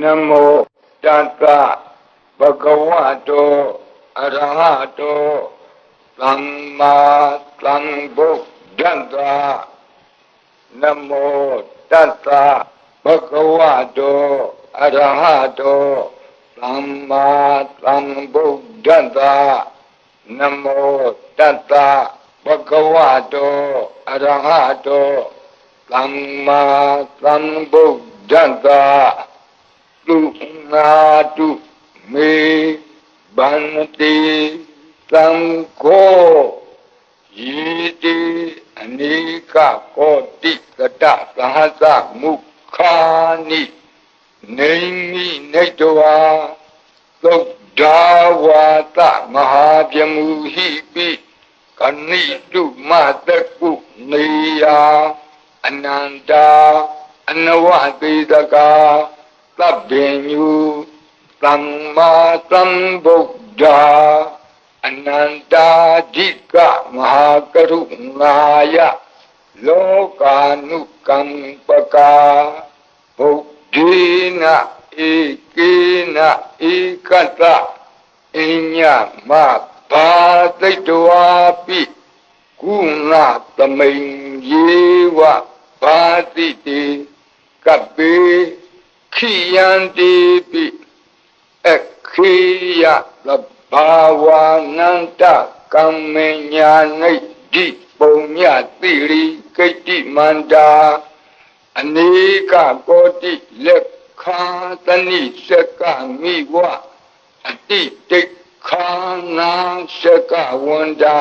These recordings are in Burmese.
နမောတတ္တဘဂဝတောအရဟတောသမ္မာသမ္ဗုဒ္ဓတ္တနမောတတ္တဘဂဝတောအရဟတောသမ္မာသမ္ဗုဒ္ဓတ္တနမောတတ္တဘဂဝတောအရဟတောသမ္မာသမ္ဗုဒ္ဓ တ္တသူနာတုမေဗန္တိသံဃောယီတိအနိကကောတိကတသဟသမုခာနိနေမိနေတဝါသုဒ္ဓဝါတမဟာပြမူဟိပိကဏိတုမတကုနေယအနန္တာအနဝတိတကာ သဗ္ဗညုသမ္မာသမ္ဗုဒ္ဓအနန္တာဓိကမဟာကရုဏာယလောကာနုကမ္ပကာဗုဒ္ဓေနဧကေနဧကတအညမဘာသိတဝါပိကုဏသမိန်ယေဝဘာတိတေကပ္ပေ ခိယန္တိပိအခေယသဘာဝနန္တကမ္မညာနိတိပုံညတိရိကိတ္တိမန္တာအနေကကောတိလက်ခာတနိစကမိဝအတိတိခာနာစကဝန္တာ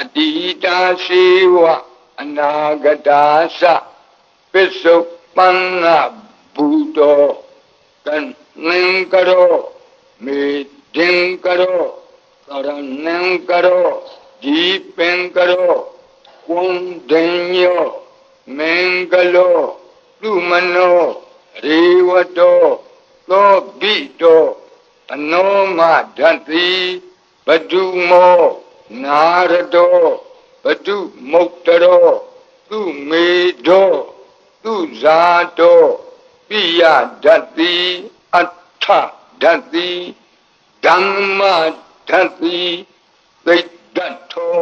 အတိတာရှိဝအနာဂတာသပစ္စုပန္န ဘူတောကံနံကရောမေဒင်ကရောသရဏံကရောဒီပင်ကရောကွန်ဒင်ယောမင်္ဂလောလူမနောရေဝတောသောဘိတောအနောမဒတိဘဒုမောနာရတောဘဒုမုတ်တရောသူမေတောသူဇာတော ပိယဓာတိအထဓာတိဓမ္မဓာတိသိတ္တထော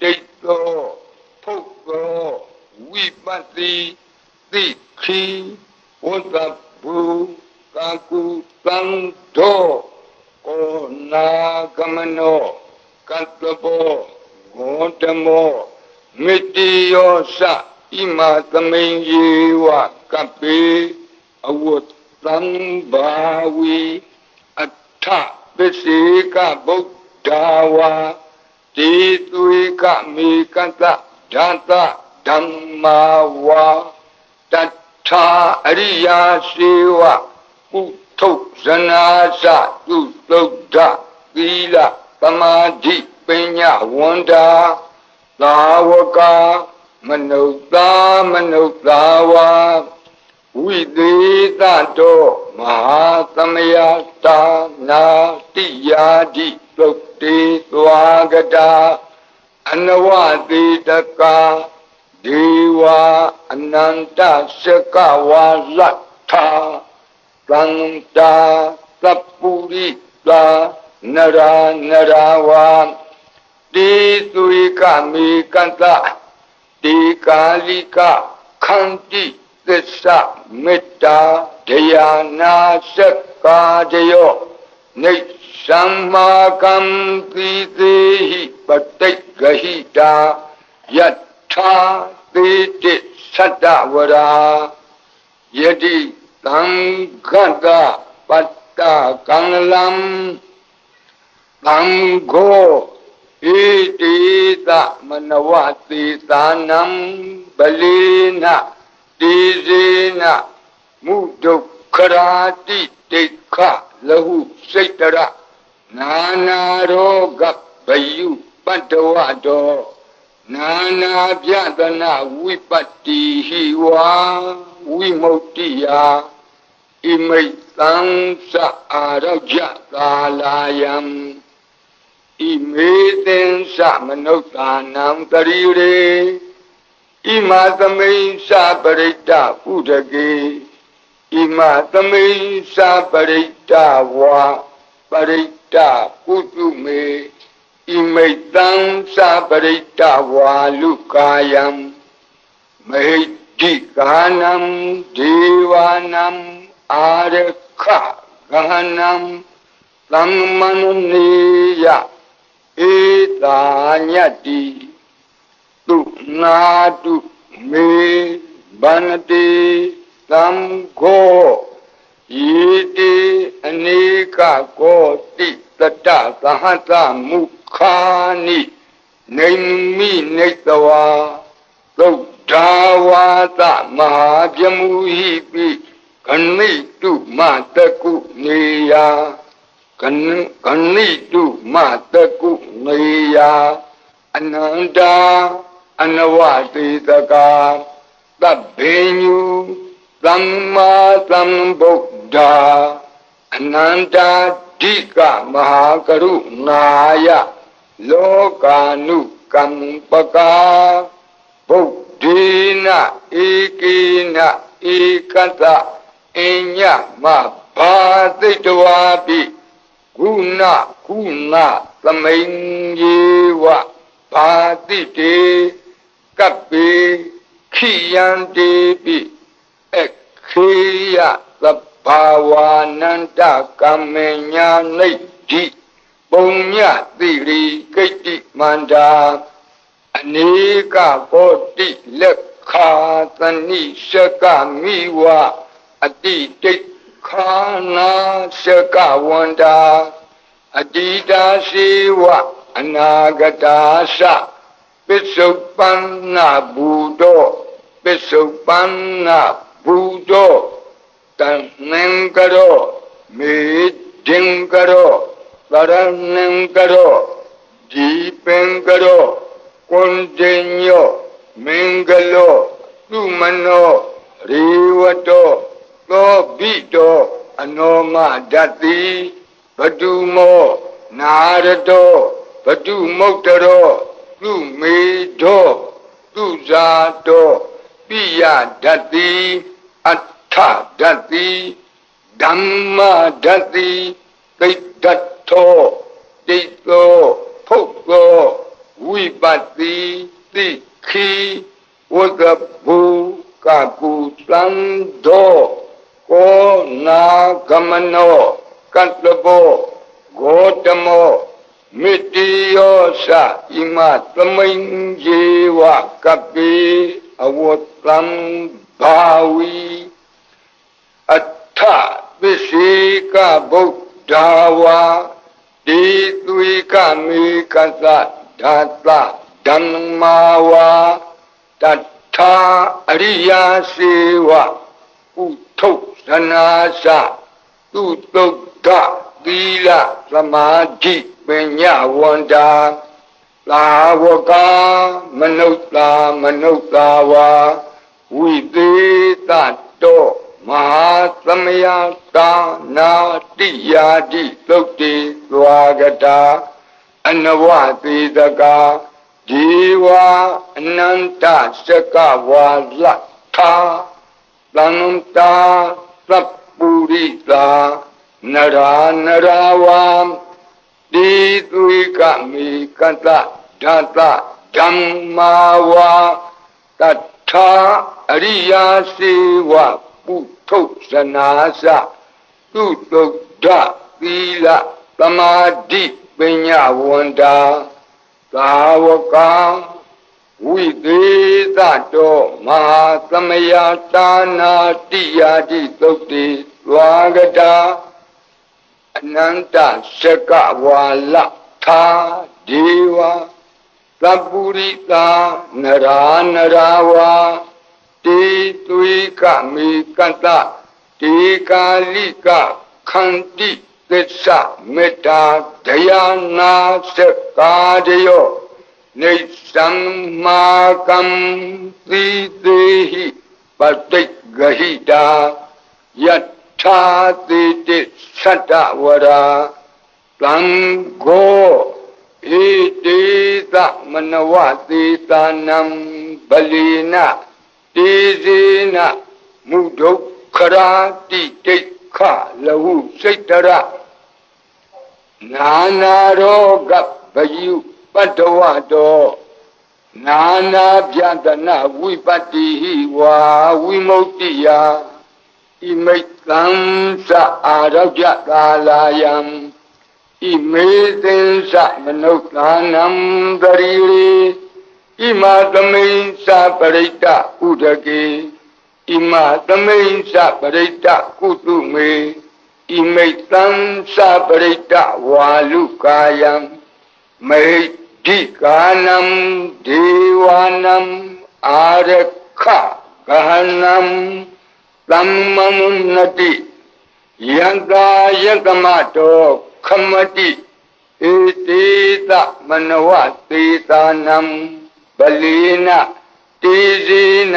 တိတ်သောဖုတ်သောဝိပတ္တိသိခိဝတ္တဘူကာကုတံသောဩနာကမနောကတ္တဘောဂေါတမောမေတ္တိယောသဣမာသမိန်ယေဝကပ္ပေ အဝတ်သံဘာဝီအထပစ္စေကဗုဒ္ဓဝါတိသွေကမေကတဓာတဓမ္မာဝါတထာအရိယာစေဝပုထုဇနာစသူသုဒ္ဓသီလသမာဓိပညာဝန္တာသာဝကမနုဿာမနုဿာဝါ ဝိသေသတောမဟာသမယတာနာတိယာတိသုတ်တေသွားကတာအနဝတိတကာဒေဝအနန္တစကဝါလတ်ထာသန္တာသပ္ပုရိသာနရာနရာဝါတေသူရိကမေကန္တတေကာလိကခန္တိ သစ္စာမေတ္တာတရားနာစက္ကာတယောနေသမ္မာကံတိသေဟိပတိတ်ဂဟိတာယထာသေတိသတ္တဝရာယတိသံဃတပတ္တကံလံသံဃောဣတိသမနဝတိသာနံပလိနာ တေဇေနမုဒုက္ခရာတိတိခလဟုစိတ်တရနာနာရောဂဗယုပတ္တဝတောနာနာပြဒနာဝိပတ္တိဟိဝါဝိမု ക്തി ယာဣမိတ်သံသအာရောကြကာလာယံဣမေသင်္စမနုဿာနံတရိရေ ဣမာသမိန်သပရိတ္တဥဒကေဣမသမိစ္ဆာပရိတ္တဝါပရိတ္တကုတုမေဣမိတ်တံသပရိတ္တဝါလူကာယံမဟိတိကာနံဒေဝနံအာရခဂဟနံသမ္မနနေယဧတာညတ္တိသူနာတုမေဗန္တိသံဃောယေတိအနေကကောတိတတသဟတမုခာနိနေမိနေတဝါသုဒ္ဓဝါသမဟာပြမူဟိပိခဏိတုမတကုနေယခဏခဏိတုမတကုနေယအနန္တာ အနဝတိတကာသဗ္ဗေညုသမ္မာသမ္ဗုဒ္ဓအနန္တာဓိကမဟာကရုဏာယလောကာနုကမ္ပကာဗုဒ္ဓေနဧကေနဧကတအညမဘာသိတဝါပိကုဏကုဏသမိန်ယေဝဘာတိတေ ကပ္ပေခိယံတေပိခေယသဗ္ဗဝါနန္တကမ္မညာနိဋ္ဌိပုံညတိရိကိတ္တိမန္တာအနေကဘောတိလက်ခာသနိရှကမိဝအတိတိခာနာရှကဝန္တာအတိတာရှိဝအနာဂတာသ ပစ္စုပန္နဘူတောပစ္စုပန္နဘူတောတန်နံကရောမေဒင်ကရောသရဏံကရောဒီပင်ကရောကွန်တင်ညောမင်္ဂလောသူမနောရေဝတောသောဘိတောအနောမဓတ္တိဘတုမောနာရတောဘတုမုတ်တရော သူမေတောသူဇာတောပိယဓတ္တိအဋ္ဌဓတ္တိဓမ္မဓတ္တိသိတ္တထောတိတ်သောဖုတ်သောဝိပတ္တိတိခိဝကဘူကကုသံသောကောနာကမနောကတ္တဘောဂေါတမော မေတ္တိယောသဣမသမိန်ဇေဝကပိအဝတ္တံဘာဝီအထသစ္စေကဗုဒ္ဓဝါတိသွေကမေကသဓာတဓမ္မာဝါတထာအရိယာစေဝဥထုသနာသသူတုတ်က သီလသမာဓိပညာဝန္တာသာဝကမနုဿာမနုဿာဝါဝိသေတတောမဟာသမယတာနာတိယာတိသုတ်တိသွားကတာအနဝသေတကာဒီဝအနန္တစကဝါလထာသန္တာသပ္ပုရိတာ နရာနရာဝံတိသွေကမေကတဓာတဓမ္မာဝါတထာအရိယာစေဝပုထုဇနာသသူတုဒ္ဓသီလသမာဓိပညာဝန္တာသာဝကံဝိသေသတောမဟာသမယတာနာတိယာတိသုတ်တိသွားကတာ အနန္တစကဝါလသာဒေဝသပ္ပုရိတာနရာနရာဝါတေသွေကမေကတတေကာလိကခန္တိသစ္စာမေတ္တာဒယာနာစကာတယောနေသံမာကံသီသေဟိပတိတ်ဂဟိတာယ ထာတိတိသတ္တဝရာသံဃောဣတိသမနဝတိသာနံဗလီနတေဇေနမုဒုက္ခရာတိဒိဋ္ခလဟုစိတ်တရနာနာရောဂဗယုပတ္တဝတောနာနာပြဒနာဝိပတ္တိဟိဝါဝိမု ക്തി ယ ဣမိတ်သံသအာရောဂကာလာယံဣမေသင်္စမနုဿာနံတရီရိဣမသမိန်္စပရိတ္တဥဒကေဣမသမိန်္စပရိတ္တကုတုမေဣမိတ်သံသပရိတ္တဝါလူကာယံမေဒိကာနံဒေဝနံအာရခဂဟနံ သမ္မမုနတိယံကာယကမတောခမတိဧတေတမနဝသေတာနံပလီနတေဇေန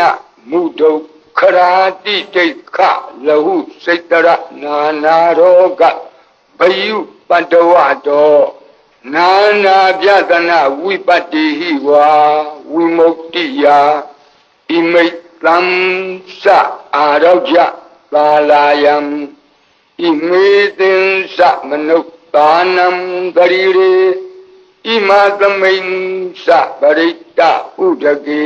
မုဒုခရာတိတိခလဟုစိတ်တရနာနာရောဂဘယုပတ္တဝတောနာနာပြဒနာဝိပတ္တိဟိဝါဝိမု ക്തി ယဣမိတ်သံသ အာရောဂကာလာယံဣမေသင်္စမနုဿာနံဂရိရေဣမသမိန်စပရိတ္တဥဒကေ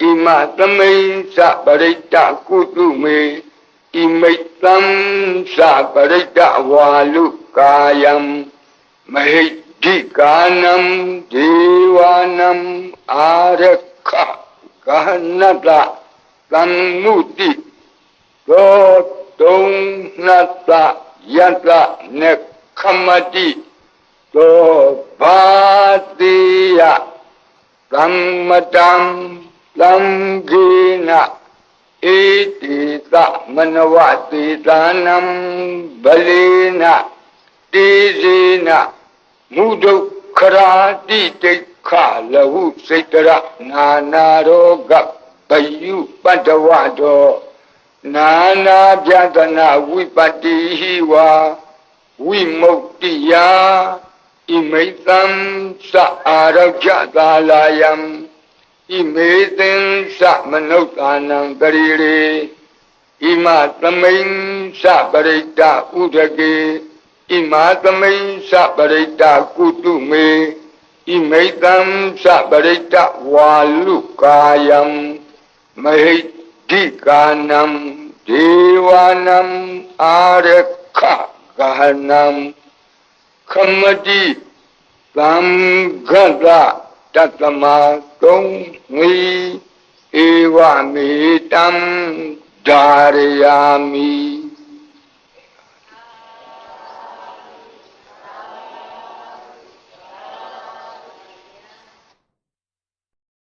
ဣမသမိန်စပရိတ္တကုတုမေဣမိတ်သံစပရိတ္တဝါလူကာယံမဟိဒိကာနံဒေဝနံအာရခကဟနတ သံမုတိသောတုံနတယတနေခမတိသောဘာတိယသမ္မတံလံဂေနဣတိသမနဝတိသာနံဗလေနတေဇေနမုဒုခရာတိတိခလဟုစိတ်တရနာနာရောဂ ဘယုပတ္တဝတောနာနာပြဒနာဝိပတ္တိဟိဝါဝိမု ക്തി ယဣမိတံသအာရောဂကာလာယံဣမေသင်္စမနုဿာနံပရိရေဣမသမိန်စပရိတ္တဥဒကေဣမသမိန်စပရိတ္တကုတုမေဣမိတံစပရိတ္တဝါလူကာယံ မဟိဒိကာနံဒေဝနံအာရခဂဟနံခမတိသံဃတတတမတုံငီဧဝမေတံဓာရယာမိ